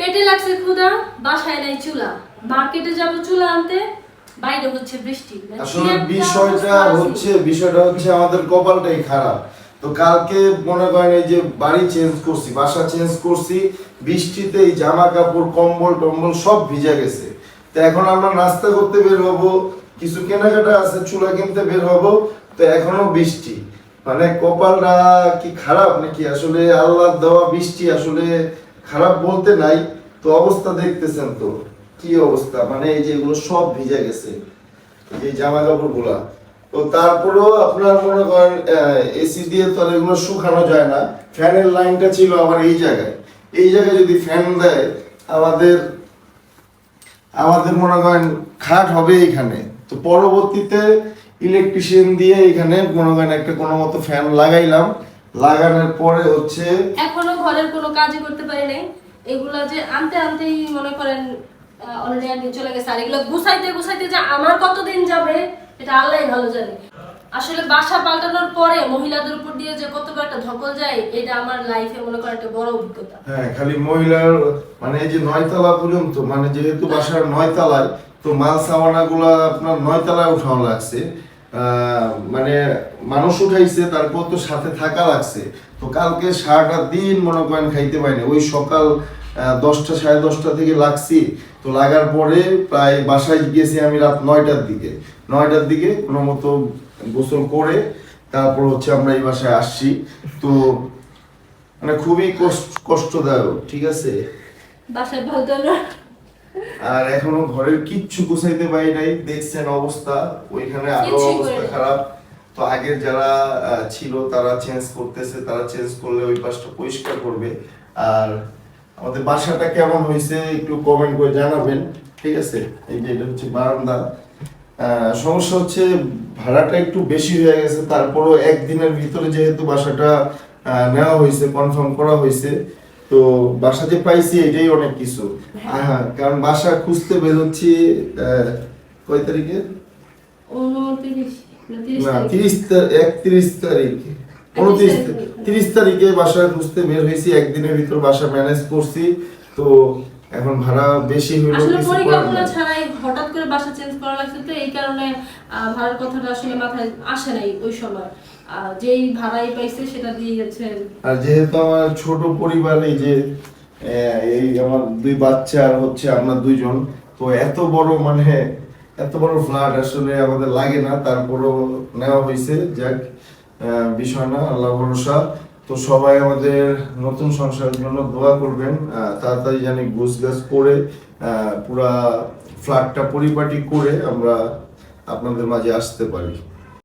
পেটে লাগছে ক্ষুধা বাসায় নাই চুলা। মার্কেটে যাব চুলা আনতে বাইরে হচ্ছে বৃষ্টি। মানে আসলে বিষয়টা হচ্ছে বিষয়টা হচ্ছে আমাদের কপালটাই খারাপ। তো কালকে মনে করেন এই যে বাড়ি চেঞ্জ করছি বাসা চেঞ্জ করছি বৃষ্টিতে এই জামা কাপড় কম্বল টম্বল সব ভিজে গেছে। তো এখন আমরা নাস্তা করতে বের হব কিছু কেনাকাটা আছে চুলা কিনতে বের হব তো এখনও বৃষ্টি। মানে কপালটা কি খারাপ নাকি? আসলে আল্লাহ দেওয়া বৃষ্টি আসলে খারাপ বলতে নাই, তো অবস্থা দেখতেছেন তো। কি অবস্থা? মানে এই যে এগুলো সব ভিজে গেছে যে জামা কাপড়গুলা তো তারপরেও আপনার মনে করেন এসি দিয়ে তো এগুলো শুকানো যায় না। ফ্যানের লাইনটা ছিল আবার এই জায়গায়। এই জায়গায় যদি ফ্যান দেয়, আমাদের আমাদের মনে করেন খাট হবে এখানে। তো পরবর্তীতে ইলেকট্রিশিয়ান দিয়ে এখানে মনে করেন একটা কোনো মতো ফ্যান লাগাইলাম। লাগানোর পরে হচ্ছে এখনও ঘরের কোনো কাজই করতে পারি নাই। এগুলা যে আনতে আনতেই মনে করেন অলরেডি একদিন চলে গেছে। আর এগুলো গুছাইতে গুছাইতে যে আমার কতদিন যাবে এটা আল্লাহ ভালো জানে। আসলে বাসা পাল্টানোর পরে মহিলাদের উপর দিয়ে যে কত একটা ধকল যায় এটা আমার লাইফে মনে করেন একটা বড় অভিজ্ঞতা। হ্যাঁ খালি মহিলার মানে এই যে নয়তলা পর্যন্ত মানে যেহেতু বাসার নয়তলায় তো মাল সামানা গুলা আপনার নয়তলায় উঠানো লাগছে। মানে মানুষ উঠাইছে, তারপর তো সাথে থাকা লাগছে। তো কালকে সারাটা দিন মনে করেন খাইতে পারিনি ওই সকাল দশটা, সাড়ে দশটা থেকে লাগছি। তো লাগার পরে প্রায় বাসায় গেছি আমি রাত নয়টার দিকে। নয়টার দিকে কোনো মতো গোসল করে তারপর হচ্ছে আমরা এই বাসায় আসছি। তো মানে খুবই কষ্ট, কষ্টদায়ক, ঠিক আছে? বাসায় পাল্টানো আর এখনও ঘরের কিচ্ছু গুছাইতে পারি নাই দেখছেন অবস্থা ওইখানে আরও অবস্থা খারাপ। তো আগের যারা ছিল তারা চেঞ্জ করতেছে তারা চেঞ্জ করলে ওই পাশটা পরিষ্কার করবে। আর আমাদের বাসাটা কেমন হয়েছে একটু কমেন্ট করে জানাবেন ঠিক আছে? এই যে এটা হচ্ছে বারান্দা। সমস্যা হচ্ছে ভাড়াটা একটু বেশি হয়ে গেছে তারপরও একদিনের ভিতরে যেহেতু বাসাটা নেওয়া হয়েছে কনফার্ম করা হয়েছে তো বাসা যে পাইছি এটাই অনেক কিছু। হ্যাঁ। কারণ বাসা খুঁজতে বেরোচ্ছি কয় তারিখে? না তিরিশ তারিখ। একত্রিশ তারিখ। উনত্রিশ তিরিশ তারিখে বাসা খুঁজতে বের হয়েছি একদিনের ভিতর বাসা ম্যানেজ করছি। তো এখন ভাড়া বেশি হইল আসলে কিছু করার করে বাসা চেঞ্জ করা লাগছে তো এই কারণে ভাড়ার কথাটা আসলে মাথায় আসে নাই ওই সময়। যেই ভাড়াই পাইছে সেটা দিয়ে আর যেহেতু আমার ছোট পরিবার এই যে এই আমার দুই বাচ্চা আর হচ্ছে আমরা দুইজন, তো এত বড় মানে এত বড় ফ্ল্যাট আসলে আমাদের লাগে না। তারপরও নেওয়া হয়েছে যাক বিষয় না আল্লাহ ভরসা। তো সবাই আমাদের নতুন সংসারের জন্য দোয়া করবেন তাড়াতাড়ি জানি গুছ গাছ করে পুরা ফ্ল্যাটটা পরিপাটি করে আমরা আপনাদের মাঝে আসতে পারি।